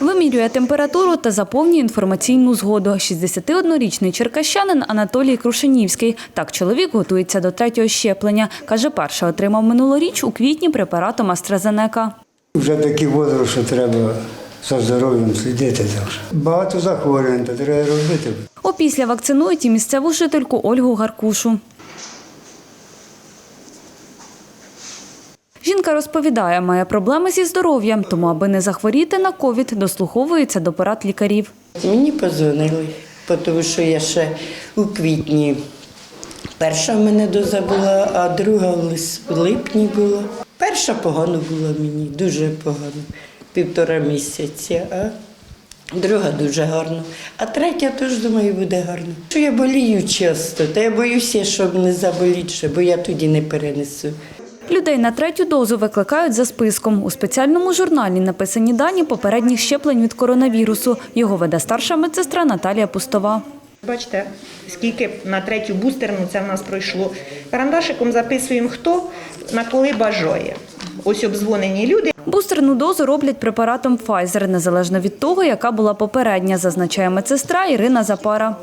Вимірює температуру та заповнює інформаційну згоду. 61-річний черкащанин Анатолій Крушенівський. Так чоловік готується до третього щеплення. Каже, перше отримав минулоріч у квітні препаратом AstraZeneca. Вже такий возраст, що треба за здоров'ям слідити завжди. Багато захворювань, то треба робити. Опісля вакцинують і місцеву жительку Ольгу Гаркушу. Жінка розповідає, має проблеми зі здоров'ям, тому аби не захворіти на ковід, дослуховується до порад лікарів. Мені позвонили, тому що я ще у квітні. Перша в мене доза була, а друга в липні була. Перша погано була мені, дуже погано, півтора місяця, а друга дуже гарно. А третя теж, думаю, буде гарно. Що я болію часто, та я боюся, щоб не заболіти, бо я тоді не перенесу. Людей на третю дозу викликають за списком. У спеціальному журналі написані дані попередніх щеплень від коронавірусу. Його веде старша медсестра Наталія Пустова. Бачите, скільки на третю бустерну це в нас пройшло. Карандашиком записуємо хто на коли бажає. Ось обдзвонені люди. Бустерну дозу роблять препаратом Pfizer, незалежно від того, яка була попередня, зазначає медсестра Ірина Запара.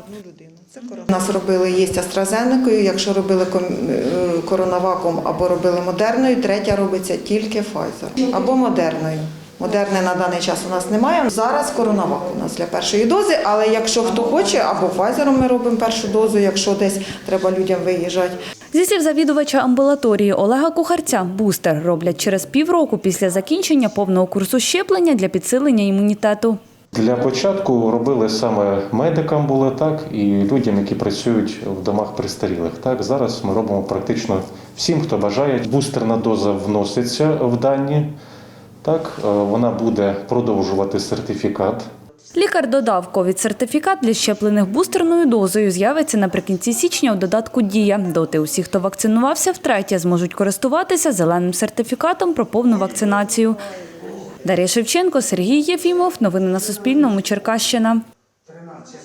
У нас робили є AstraZeneca, якщо робили е, коронаваком або робили модерною, третя робиться тільки Pfizer або модерною. Модерни на даний час у нас немає. Зараз коронавак у нас для першої дози, але якщо хто хоче, або Pfizer ми робимо першу дозу, якщо десь треба людям виїжджати. Зі слів завідувача амбулаторії Олега Кухарця, бустер роблять через півроку після закінчення повного курсу щеплення для підсилення імунітету. Для початку робили саме медикам було так і людям, які працюють в домах престарілих. Так зараз ми робимо практично всім, хто бажає. Бустерна доза вноситься в дані. Так, е, вона буде продовжувати сертифікат. Лікар додав, ковід-сертифікат для щеплених бустерною дозою з'явиться наприкінці січня у додатку «Дія». Доти усі, хто вакцинувався втретє, зможуть користуватися зеленим сертифікатом про повну вакцинацію. Дар'я Шевченко, Сергій Єфімов. Новини на Суспільному. Черкащина.